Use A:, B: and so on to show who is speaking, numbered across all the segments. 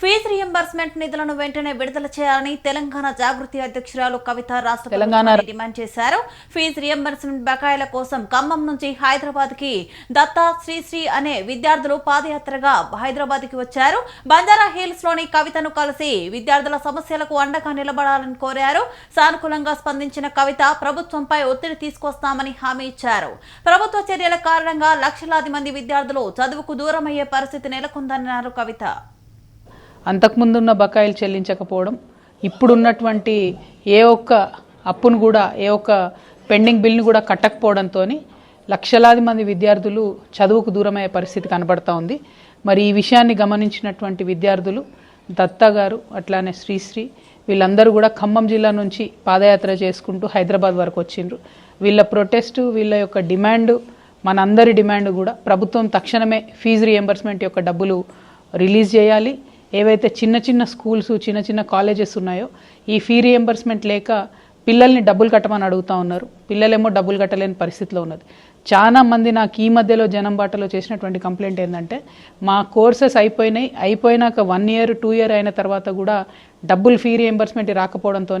A: Fee reimbursement నిధులను వెంటనే విడుదల చేయాలని తెలంగాణ జాగృతి అధ్యక్షురాలు కవిత రాష్ట్ర
B: తెలంగాణ-
A: డిమాండ్ చేశారు. ఫీజు రియంబర్స్మెంట్ బకాయిల కోసం ఖమ్మం నుంచి హైదరాబాద్కి దత్తా శ్రీశ్రీ అనే విద్యార్థులు పాదయాత్రగా హైదరాబాద్కి వచ్చారు. బంజారా హిల్స్లోని కవితను కలిసి విద్యార్థుల సమస్యలకు అండగా నిలబడాలని కోరారు. సానుకూలంగా స్పందించిన కవిత ప్రభుత్వంపై ఒత్తిడి తీసుకొస్తామని హామీ ఇచ్చారు. ప్రభుత్వ చర్యల కారణంగా లక్షలాది మంది విద్యార్థులు చదువుకు దూరమయ్యే పరిస్థితి నెలకొందన్నారు కవిత.
B: అంతకుముందున్న బకాయిలు చెల్లించకపోవడం ఇప్పుడున్నటువంటి ఏ ఒక్క అప్పును కూడా ఏ ఒక్క పెండింగ్ బిల్ని కూడా కట్టకపోవడంతో లక్షలాది మంది విద్యార్థులు చదువుకు దూరమయ్యే పరిస్థితి కనబడతా ఉంది. మరి ఈ విషయాన్ని గమనించినటువంటి విద్యార్థులు దత్తా గారు అట్లానే శ్రీశ్రీ వీళ్ళందరూ కూడా ఖమ్మం జిల్లా నుంచి పాదయాత్ర చేసుకుంటూ హైదరాబాద్ వరకు వచ్చిండ్రు. వీళ్ళ ప్రొటెస్టు వీళ్ళ యొక్క డిమాండ్ మనందరి డిమాండ్ కూడా ప్రభుత్వం తక్షణమే ఫీజు రియంబర్స్మెంట్ యొక్క డబ్బులు రిలీజ్ చేయాలి. ఏవైతే చిన్న చిన్న స్కూల్స్ చిన్న చిన్న కాలేజెస్ ఉన్నాయో ఈ ఫీ రియంబర్స్మెంట్ లేక పిల్లల్ని డబ్బులు కట్టమని అడుగుతా ఉన్నారు. పిల్లలేమో డబ్బులు కట్టలేని పరిస్థితిలో ఉన్నది. చాలా మంది నాకు ఈ మధ్యలో జనం బాటలో చేసినటువంటి కంప్లైంట్ ఏంటంటే మా కోర్సెస్ అయిపోయినాయి. అయిపోయినాక వన్ ఇయర్ టూ ఇయర్ అయిన తర్వాత కూడా డబ్బులు ఫీ రియంబర్స్మెంట్ రాకపోవడంతో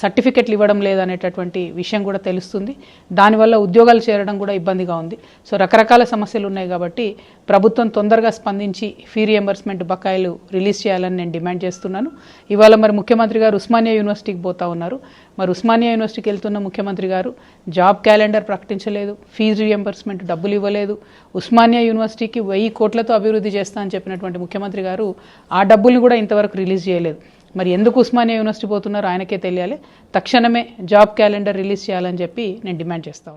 B: సర్టిఫికెట్లు ఇవ్వడం లేదనేటటువంటి విషయం కూడా తెలుస్తుంది. దానివల్ల ఉద్యోగాలు చేరడం కూడా ఇబ్బందిగా ఉంది. సో రకరకాల సమస్యలు ఉన్నాయి కాబట్టి ప్రభుత్వం తొందరగా స్పందించి ఫీ రియంబర్స్మెంట్ బకాయిలు రిలీజ్ చేయాలని నేను డిమాండ్ చేస్తున్నాను. ఇవాళ మరి ముఖ్యమంత్రి గారు ఉస్మానియా యూనివర్సిటీకి పోతా ఉన్నారు. మరి ఉస్మానియా యూనివర్సిటీకి వెళ్తున్న ముఖ్యమంత్రి గారు జాబ్ క్యాలెండర్ ప్రకటించలేదు ఫీజు రియంబర్స్మెంట్ డబ్బులు ఇవ్వలేదు. ఉస్మానియా యూనివర్సిటీకి వెయ్యి కోట్లతో అభివృద్ధి చేస్తా అని చెప్పినటువంటి ముఖ్యమంత్రి గారు ఆ డబ్బుల్ని కూడా ఇంతవరకు రిలీజ్ చేయలేదు. మరి ఎందుకు ఉస్మానియా యూనివర్సిటీ పోతున్నారో ఆయనకే తెలియాలి. తక్షణమే జాబ్ క్యాలెండర్ రిలీజ్ చేయాలని చెప్పి నేను డిమాండ్ చేస్తాను